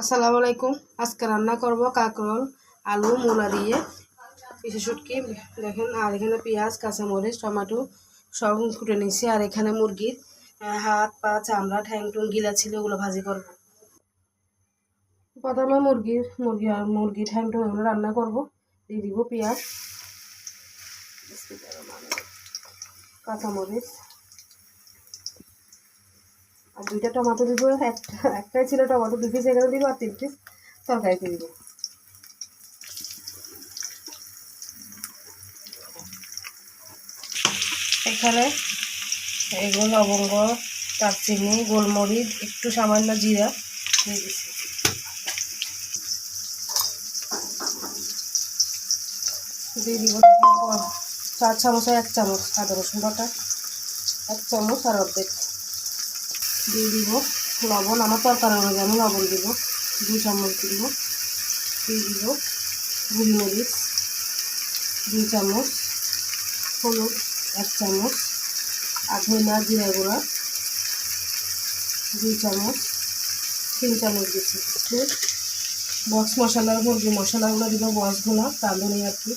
আসসালামু আলাইকুম। আজকে রান্না করব কাঁকরোল, আলু মূলা দিয়ে। পিসে শুটকি, দেখেন, আর এখানে পেঁয়াজ, কাঁচামরিচ, টমেটো সব কুটে নিয়েছি। আর এখানে মুরগির হাত, পা, চামড়া, ঠ্যাং, টুং গিলা ছিল, ওগুলো ভাজি করব। প্রথমে মুরগির, মুরগি আর মুরগি ঠ্যাং, টুং রান্না করব। দিয়ে দিব পেঁয়াজ, কাঁচামরিচ আর দুইটা টমেটো দিব, একটা, একটাই ছিল টমেটো দু পিস এখানে দিব আর তিন পিস তরকারিতে দিব। এখানে এগুলো লবঙ্গ, দারচিনি, গোলমরিচ, একটু সামান্য জিরা দিয়ে দিব চার চামচ এক চামচ আদা রসুন বাটা, এক চামচ আর অর্ধেক। দিয়ে দিব। লবণ, আমার তরকারি অনুযায়ী আমি লবণ দিব। দু চামচ দিব। দিয়ে দিব গুলমরিচ দুই চামচ, হলুদ এক চামচ, আর ধনিয়া জিরা গুঁড়া দুই চামচ, তিন চামচ দিচ্ছি। বক্স মশলা মুরগি মশলাগুলো দিব, বক্সগুলো রাঁধুনি আর কি।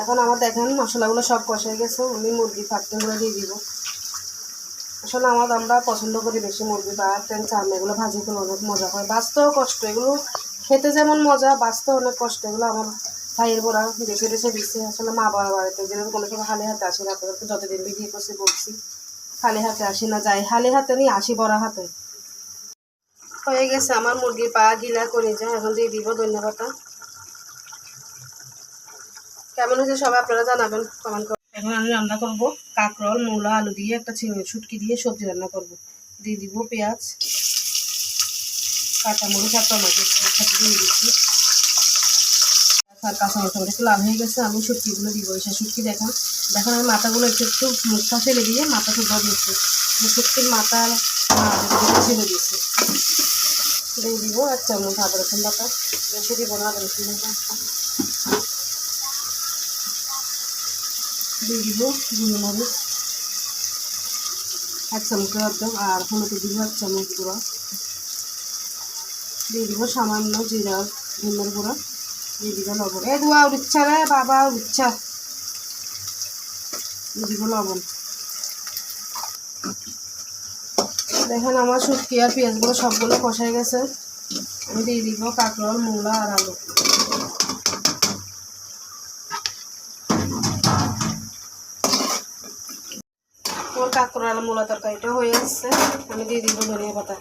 এখন আমার দেখেন মশলাগুলো সব কষে গেছে আমি মুরগি ফাটতে ফাটতেগুলো দিয়ে দিব। আসলে আমার আমরা পছন্দ করি বেশি মুরগি বা ট্রেন চাম এগুলো ভাজি করে অনেক মজা হয়। বাঁচতেও কষ্ট, এগুলো খেতে যেমন মজা, বাঁচতেও অনেক কষ্ট, এগুলো আমার ভাইয়ের বোরা বেছে বেছে দিচ্ছে আসলে মা বাবার বাড়িতে যেরকম কোনো সময় খালি হাতে আসি না আপনাদেরকে যতদিন বিয়ে করছি বলছি খালি হাতে আসি না যাই, হালে হাতে নিয়ে আসি বড় হাতে। হয়ে গেছে আমার মুরগির পা গিলা করে যায়, এখন দিয়ে দিব ধন্যবাদ কেমন হয়েছে সবাই আপনারা জানাবেন কমেন্ট এখন আমি রান্না করব কাঁকরোল, মূলা, আলু দিয়ে, একটা শুটকি দিয়ে সবজি রান্না করব। দিয়ে দিব পেঁয়াজ, কাঁচামরিচ আর টমেটো একসাথে দিয়ে দিচ্ছি। আর কাঁচামরিচ, টমেটো একটু লাল হয়ে গেছে, আমি শুটকিগুলো দিব। এসে শুটকি দেখান, দেখেন আমি মাথাগুলো একটু একটু মুখটা ফেলে দিয়ে মাথা শুদ্ধ দিচ্ছি শুটকির মাথা ছেড়ে দিচ্ছি দিয়ে দিব এক চামচ আদা রসুন বাটা। বেশি দিব না, আদা রসুন বাটা। দিয়ে দিব গুঁড়োমরিচ এক চামচ একদম আর হলুদ দিব এক চামচ গুঁড়া। দিয়ে দিব সামান্য জিরা, ধনের গুঁড়া। দিয়ে দিব লবণ। এ দুয়া উচ্ছা রে, বাবা উচ্ছা দিয়ে দিব লবণ। দেখেন আমার শুটকি পেঁয়াজগুলো সবগুলো কষাই গেছে। আমি দিয়ে দিব কাঁকরোল, মূলা আর আলু। আমার কাঁকরোল আর মূলা তরকারিটা হয়ে আসছে। আমি দিয়ে দিব ধনিয়া পাতা।